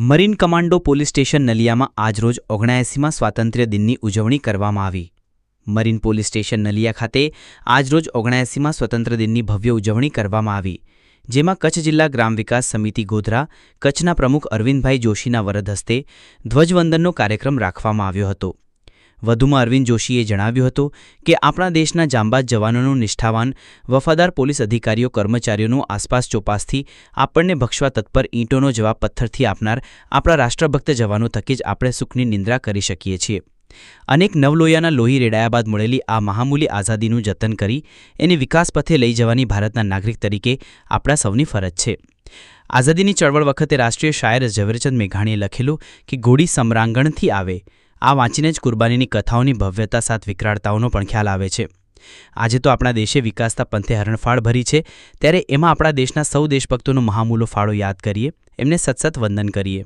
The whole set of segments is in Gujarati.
મરીન કમાન્ડો પોલીસ સ્ટેશન નલિયામાં આજરોજ ઓગણએંસીમાં સ્વાતંત્ર્ય દિનની ઉજવણી કરવામાં આવી. મરીન પોલીસ સ્ટેશન નલિયા ખાતે આજરોજ ઓગણએંસીમાં સ્વતંત્ર દિનની ભવ્ય ઉજવણી કરવામાં આવી, જેમાં કચ્છ જિલ્લા ગ્રામ વિકાસ સમિતિ ગોધરા, કચ્છના પ્રમુખ અરવિંદભાઈ જોશીના વરદ હસ્તે ધ્વજવંદનનો કાર્યક્રમ રાખવામાં આવ્યો હતો. વધુમાં અરવિંદ જોશીએ જણાવ્યું હતું કે આપણા દેશના જાંબાજ જવાનોનું નિષ્ઠાવાન, વફાદાર પોલીસ અધિકારીઓ, કર્મચારીઓનું આસપાસ ચોપાસથી આપણને ભક્ષવા તત્પર ઈંટોનો જવાબ પથ્થરથી આપનાર આપણા રાષ્ટ્રભક્ત જવાનો થકી જ આપણે સુખની નિંદ્રા કરી શકીએ છીએ. અનેક નવલોયાના લોહી રેડાયા બાદ મળેલી આ મહામૂલી આઝાદીનું જતન કરી એને વિકાસ પથે લઈ જવાની ભારતના નાગરિક તરીકે આપણા સૌની ફરજ છે. આઝાદીની ચળવળ વખતે રાષ્ટ્રીય શાયર ઝવેરચંદ મેઘાણીએ લખેલું કે ઘોડી સમરાંગણથી આવે આ વાંચીને જ કુરબાનીની કથાઓની ભવ્યતા સાથ વિકરાળતાઓનો પણ ખ્યાલ આવે છે. આજે તો આપણા દેશે વિકાસતા પંથે હરણફાળ ભરી છે. ત્યારે એમાં આપણા દેશના સૌ દેશભક્તોનો મહામૂલો ફાળો યાદ કરીએ. એમને સતસત વંદન કરીએ.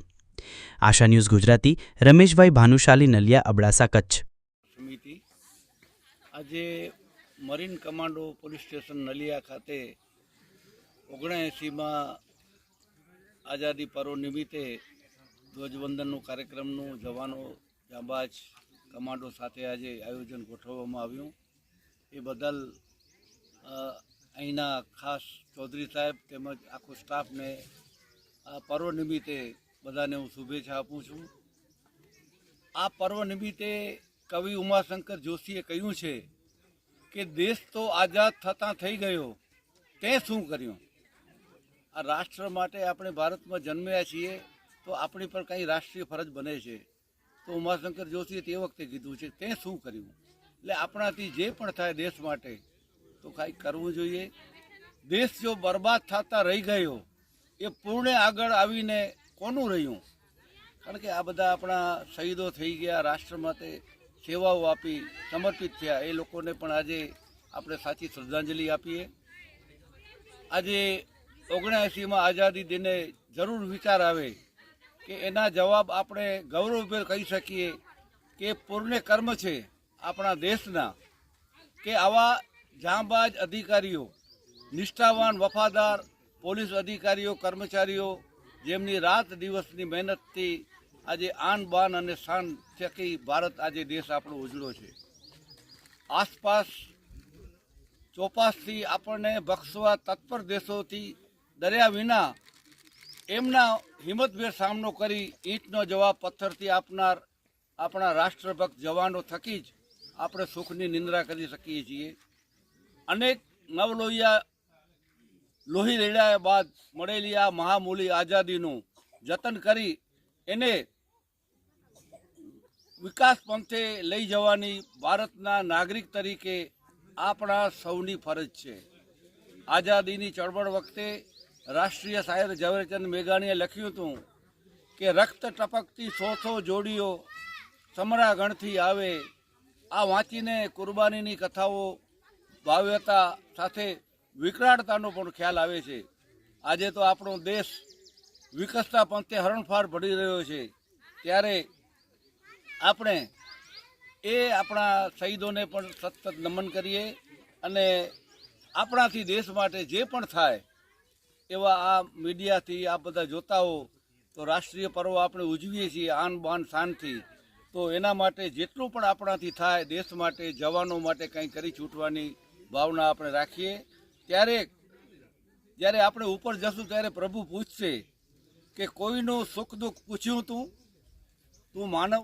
આશા ન્યૂઝ ગુજરાતી, રમેશભાઈ ભાનુશાલી નલિયા અબડાસા કચ્છ. સમિતિ, આજે marine commando police station Naliya ખાતે ઓગણએંસીમાં આઝાદી પર્વ નિમિત્તે ધ્વજવંદનનો કાર્યક્રમનું જવાનો જાંબાજ કમાન્ડો સાથે આજે આયોજન ગોઠવવામાં આવ્યું. એ બદલ અહીંના ખાસ ચૌધરી સાહેબ તેમજ આખો સ્ટાફને આ પર્વ નિમિત્તે બધાને હું શુભેચ્છા આપું છું. આ પર્વ નિમિત્તે કવિ ઉમાશંકર જોશીએ કહ્યું છે કે દેશ તો આઝાદ થતાં થઈ ગયો, તે શું કર્યું? આ રાષ્ટ્ર માટે આપણે ભારતમાં જન્મ્યા છીએ તો આપણી પર કંઈ રાષ્ટ્રીય ફરજ બને છે. તો ઉમાશંકર જોશીએ તે વખતે કીધું છે, તે શું કર્યું? એટલે આપણાથી જે પણ થાય દેશ માટે, તો કાંઈક કરવું જોઈએ. દેશ જો બરબાદ થતા રહી ગયો, એ પૂર્ણે આગળ આવીને કોનું રહ્યું? કારણ કે આ બધા આપણા શહીદો થઈ ગયા, રાષ્ટ્ર માટે સેવાઓ આપી, સમર્પિત થયા. એ લોકોને પણ આજે આપણે સાચી શ્રદ્ધાંજલિ આપીએ. આજે ઓગણએંસીમાં આઝાદી દિને જરૂર વિચાર આવે. કે એના જવાબ આપણે ગૌરવભેર કહી શકીએ કે પૂર્ણ કર્મ છે આપણા દેશના. કે આવા જાંબાજ અધિકારીઓ, નિષ્ઠાવાન વફાદાર પોલીસ અધિકારીઓ, કર્મચારીઓ, જેમની રાત દિવસની મહેનતથી આજે આન બાન અને શાન થકી ભારત આજે દેશ આપણો ઉજળો છે. આસપાસ ચોપાસથી આપણને બક્ષવા તત્પર દેશોથી ડર્યા વિના એમના હિંમતભેર સામનો કરી ઈંટનો જવાબ પથ્થરથી આપનાર આપણા રાષ્ટ્રભક્ત જવાનો થકી જ આપણે સુખની નિંદ્રા કરી શકીએ છીએ. અનેક નવલોહિયા લોહી રેડાયા બાદ મળેલી આ મહામૂલી આઝાદીનું જતન કરી એને વિકાસ પંથે લઈ જવાની ભારતના નાગરિક તરીકે આપણા સૌની ફરજ છે. આઝાદીની ચળવળ વખતે રાષ્ટ્રીય શાયર ઝવેરચંદ મેઘાણીએ લખ્યું હતું કે રક્ત ટપકતી સો સો જોડીઓ સમરા ગણથી આવે. આ વાંચીને કુરબાનીની કથાઓ ભાવ્યતા સાથે વિકરાળતાનો પણ ખ્યાલ આવે છે. આજે તો આપણો દેશ વિકસતા પંથે હરણફાળ ભળી રહ્યો છે. ત્યારે આપણે એ આપણા શહીદોને પણ સતત નમન કરીએ અને આપણાથી દેશ માટે જે પણ થાય એવા આ મીડિયાથી આ બધા જોતા હો તો રાષ્ટ્રીય પર્વ આપણે ઉજવીએ છીએ આન બાન શાનથી. તો એના માટે જેટલું પણ આપણાથી થાય, દેશ માટે, જવાનો માટે કંઈ કરી છૂટવાની ભાવના આપણે રાખીએ. ત્યારે, જ્યારે આપણે ઉપર જશું ત્યારે પ્રભુ પૂછશે કે કોઈનું સુખ દુઃખ પૂછ્યું તું? તું માનવ?